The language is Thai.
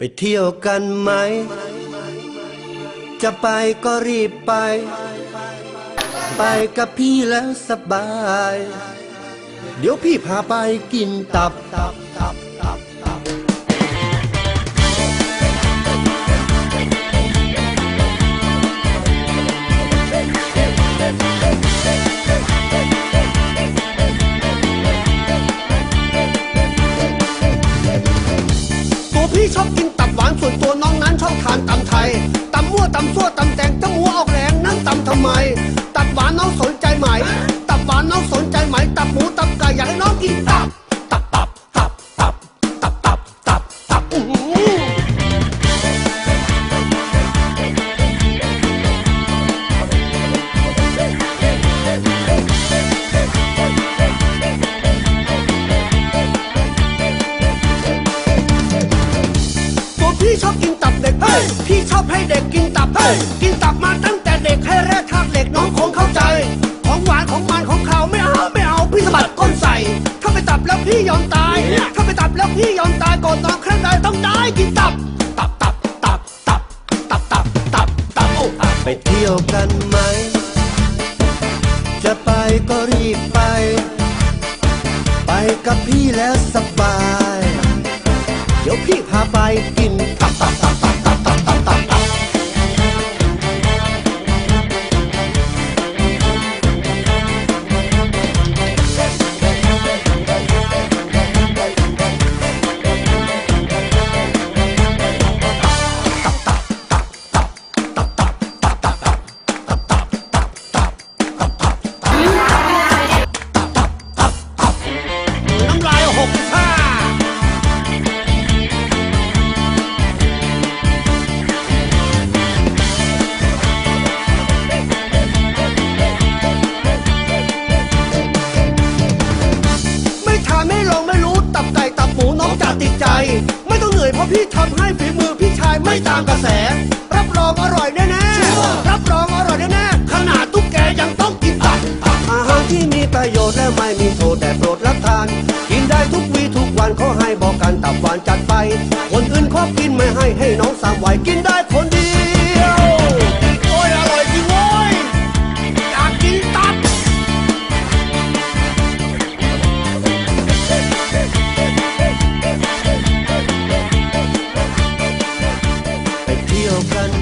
ไปเที่ยวกันไหม จะไปก็รีบไป ไปกับพี่แล้วสบาย เดี๋ยวพี่พาไปกินตับตับตับตับตับตัวพี่ชอบกินตับ หวานส่วนตัวน้องนั้นชอบทานตำไทยตำมั่วตำซั่วตำแตงตำหัวออกแรงนั่นตำทำไม ตับหวานน้องสนใจไหม ตับหวานน้องสนใจไหม ตับหมูตับไก่อยากให้น้องกินตับ ตับตับตับตับตับตับตับตับ พี่ชอบกินตับเด็กเฮ้ยพี่ชอบให้เด็กกินตับเฮ้ยกินตับมาตั้งแต่เด็กให้แรกทากเด็กน้องคงเข้าใจ ของหวานของมันของเขาไม่เอาไม่เอาพี่สะบัดก้นใส่ถ้าไปตับแล้วพี่ยอมตายถ้าไปตับแล้วพี่ยอมตายก่อนนอนครั้งใดต้องได้กินตับตับตับตับตับตับตับตับตับโอ้อะไปเที่ยวกันไหม จะไปก็รีบไป ไปกับพี่แล้วสบาย เดี๋ยวพี่พาไปกิน ไม่ต้องเหนื่อยเพราะพี่ทำให้ฝีมือพี่ชายไม่ตามกระแส รับรองอร่อยแน่ๆรับรองอร่อยแน่ๆขนาดตุ๊กแกยังต้องกินตับอาหารที่มีประโยชน์และไม่มีโทษแต่โปรดรับทาน dio canto.